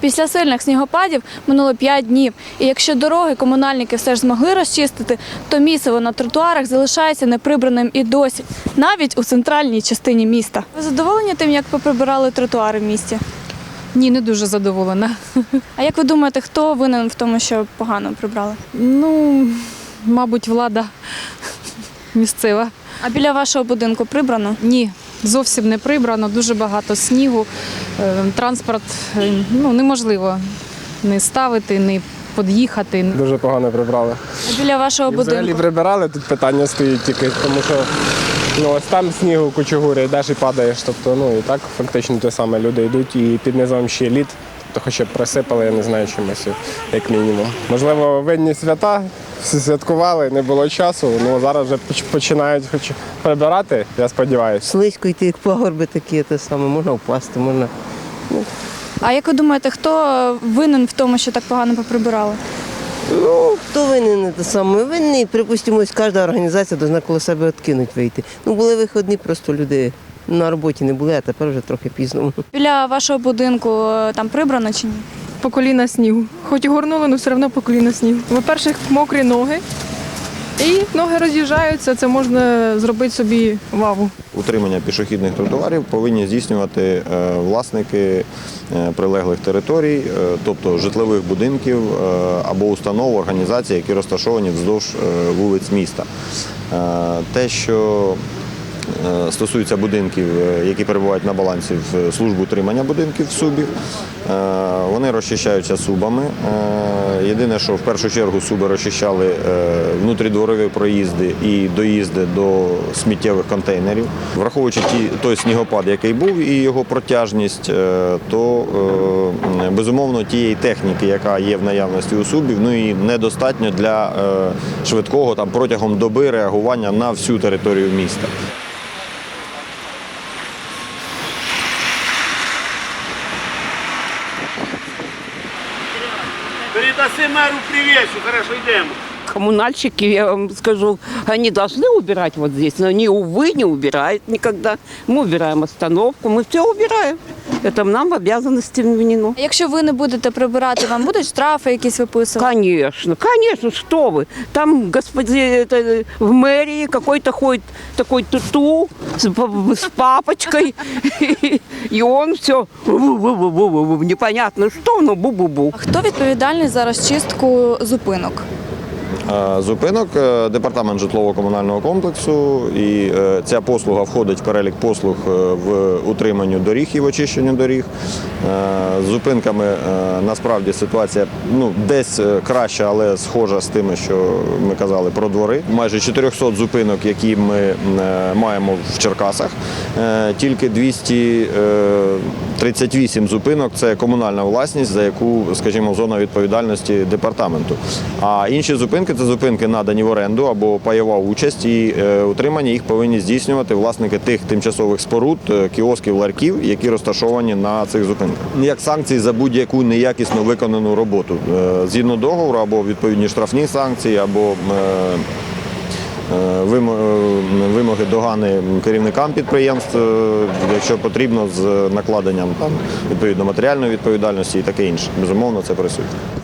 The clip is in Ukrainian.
Після сильних снігопадів минуло 5 днів. І якщо дороги комунальники все ж змогли розчистити, то місиво на тротуарах залишається неприбраним і досі, навіть у центральній частині міста. Ви задоволені тим, як поприбирали тротуари в місті? Ні, не дуже задоволена. А як ви думаєте, хто винен в тому, що погано прибрали? Ну, мабуть, влада місцева. А біля вашого будинку прибрано? Ні, зовсім не прибрано, дуже багато снігу. Е, Транспорт е, ну, неможливо не ставити, не під'їхати. Дуже погано прибрали. А біля вашого І взагалі прибирали, тут питання стоїть тільки, тому що ну, ось там снігу кучугури, йдеш і падаєш. Тобто, ну і так фактично те саме. Люди йдуть і під низом ще лід, то хоча б присипали, я не знаю чимось, як мінімум. Можливо, винні свята, святкували, не було часу. Ну зараз вже починають хоч прибирати, я сподіваюся. Слизько йти, як пагорби такі, те саме, можна впасти, можна. А як ви думаєте, хто винен в тому, що так погано поприбирали? Ну, хто винен те саме? Винний, припустимо, кожна організація повинна коло себе відкинуть вийти. Ну, були виходні, просто люди на роботі не були, а тепер вже трохи пізно. Біля вашого будинку е, там прибрано чи ні? По коліна снігу. Хоч і горнули, але все одно по коліна снігу. По-перше, мокрі ноги. І ноги роз'їжджаються, це можна зробити собі ваву. Утримання пішохідних тротуарів повинні здійснювати е, власники е, прилеглих територій, е, тобто житлових будинків або установ, організацій, які розташовані вздовж вулиць міста. Те, що стосується будинків, які перебувають на балансі в службу утримання будинків субів, е, вони розчищаються субами. Е, Єдине, що в першу чергу суби розчищали е, внутрідворові проїзди і доїзди до сміттєвих контейнерів. Враховуючи ті, той снігопад, який був, і його протяжність, е, то е, безумовно тієї техніки, яка є в наявності у субів, ну і недостатньо для е, швидкого там протягом доби реагування на всю територію міста. Передаси мэру привет, все хорошо, идем. Коммунальщики, я вам скажу, они должны убирать вот здесь, но они, увы, не убирают никогда. Мы убираем остановку, мы все убираем. Это нам в обязанности вменено. А якщо ви не будете прибирати, вам будуть штрафи якісь виписувати? Конечно, конечно, что вы. Там господин это, в мэрии какой-то ходит такой туту с, п- с папочкой, и он все непонятно что, но бу-бу-бу. А хто відповідальний за розчистку зупинок? Е, Зупинок е, департамент житлово-комунального комплексу, і е, ця послуга входить в перелік послуг в утриманню доріг і в очищенню доріг. З зупинками насправді ситуація ну, десь краща, але схожа з тими, що ми казали про двори. Майже 400 зупинок, які ми маємо в Черкасах. Тільки 238 зупинок це комунальна власність, за яку, скажімо, зона відповідальності департаменту. А інші зупинки це зупинки надані в оренду або пайова участь, і е, утримання їх повинні здійснювати власники тих тимчасових споруд, е, кіосків, ларків, які розташовані на цих зупинках. Як санкції за будь-яку неякісно виконану роботу Е, згідно договору або відповідні штрафні санкції, або вимо- вимоги догани керівникам підприємств, якщо потрібно, з накладенням там відповідно матеріальної відповідальності і таке інше. Безумовно, це присутнє.